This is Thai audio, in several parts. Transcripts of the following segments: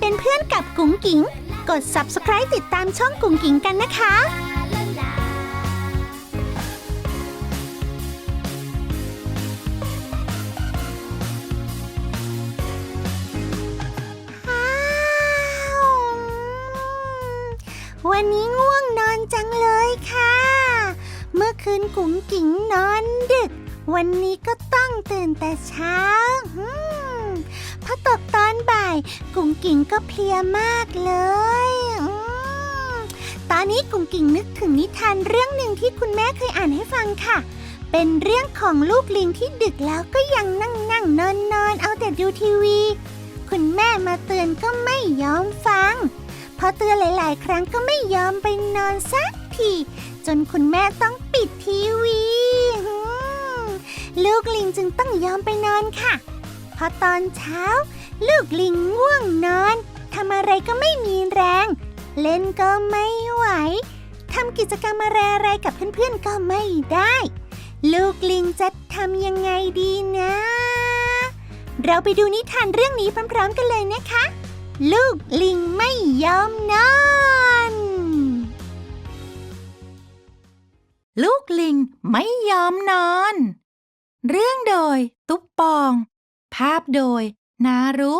เป็นเพื่อนกับกุ๋งกิ๋ง กด subscribe ติดตามช่องกุ๋งกิ๋งกันนะคะอ้าววันนี้ง่วงนอนจังเลยค่ะ เมื่อคืนกุ๋งกิ๋งนอนดึก วันนี้ก็ต้องตื่นแต่เช้า กุ๋งกิ๋งก็เพลียมากเลยอมตอนนี้กุ๋งกิ๋งนึกถึงนิทานเรื่องหนึ่งที่คุณแม่เคยอ่านให้ฟังค่ะ เป็นเรื่องของลูกลิงที่ดึกแล้วก็ยังนั่งนั่งนอนนอนเอาแต่ดูทีวี คุณแม่มาเตือนก็ไม่ยอมฟัง พอเตือนหลาย ๆ ครั้งก็ไม่ยอมไปนอนสักที จนคุณแม่ต้องปิดทีวีลูกลิงจึงต้องยอมไปนอนค่ะ พอตอนเช้า ลูกลิงง่วงนอนทำอะไรก็ไม่มีแรง เล่นก็ไม่ไหวทำกิจกรรมอะไรๆกับเพื่อนๆก็ไม่ได้ ลูกลิงจะทำยังไงดีนะ เราไปดูนิทานเรื่องนี้พร้อมๆกันเลยนะคะ ลูกลิงไม่ยอมนอน ลูกลิงไม่ยอมนอน เรื่องโดย ตุ๊บปอง ภาพโดย นารุ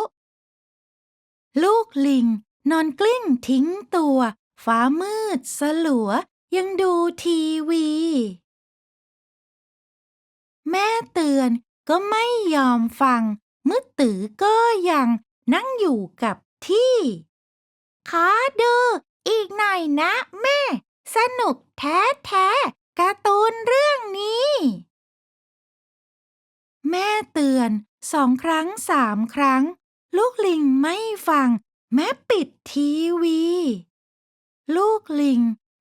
ลูกลิง นอนกลิ้งทิ้งตัว ฟ้ามืด สลัว ยังดูทีวี แม่เตือนก็ไม่ยอมฟัง มืดตือก็ยังนั่งอยู่กับที่ขอดูอีกหน่อยนะแม่ สนุกแท้แท้ๆการ์ตูนเรื่องนี้ แม่เตือน สองครั้งสามครั้ง ลูกลิงไม่ฟัง แม่ปิดทีวี ลูกลิง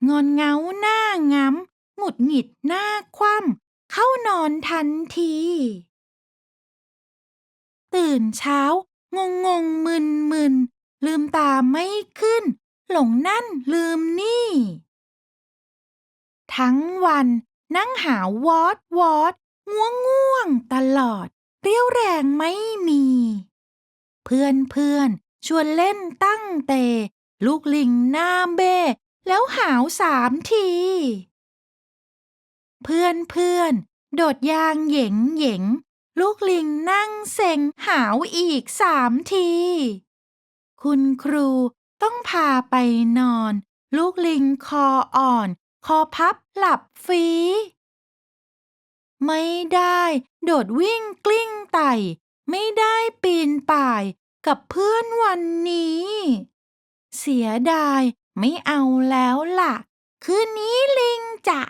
งอนเงาหน้าง้ำหงุดหงิดหน้าคว่ำเข้านอนทันที ตื่นเช้างงงๆมึนมึนลืมตาไม่ขึ้น หลงนั่นลืมนี่ ทั้งวันนั่งหาวอดวอดง่วงง่วงตลอด เรี่ยวแรงไม่มี เพื่อนเพื่อนชวนเล่นตั้งเต ลูกลิงหน้าเบ้แล้วหาวสามที เพื่อนเพื่อนโดดยางเหย่งเหย่งลูกลิงนั่งเซ็งหาวอีกสามที คุณครูต้องพาไปนอน ลูกลิงคออ่อน คอพับหลับฟรี ไม่ได้ โดดวิ่งกลิ้งไต่ ไม่ได้ปีนป่าย กับเพื่อนวันนี้ เสียดายไม่เอาแล้วล่ะ คืนนี้ลิงจะ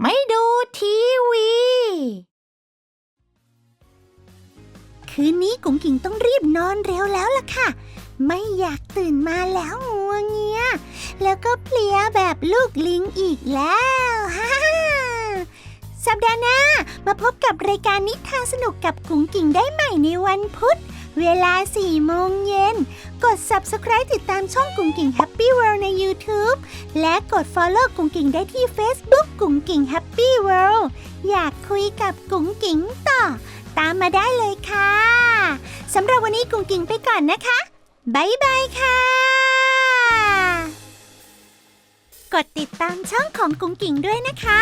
ไม่ดูทีวี คืนนี้กุ๋งกิ๋งต้องรีบนอนเร็วแล้วล่ะค่ะ ไม่อยากตื่นมาแล้วงัวเงีย แล้วก็เพลียแบบลูกลิงอีกแล้วฮ่า สัปดาห์หน้ามาพบกับรายการนิทานสนุกกับกุ๋งกิ๋งได้ใหม่ในวันพุธ เวลา 4 โมงเย็น กด subscribe ติดตามช่องกุ๋งกิ๋ง Happy World ใน YouTube และกด follow กุ๋งกิ๋งได้ที่ Facebook กุ๋งกิ๋ง Happy World อยากคุยกับกุ๋งกิ๋งต่อ ตามมาได้เลยค่ะสำหรับวันนี้กุ๋งกิ๋งไปก่อนนะคะบายบายค่ะ กดติดตามช่องของกุ๋งกิ๋งด้วยนะคะ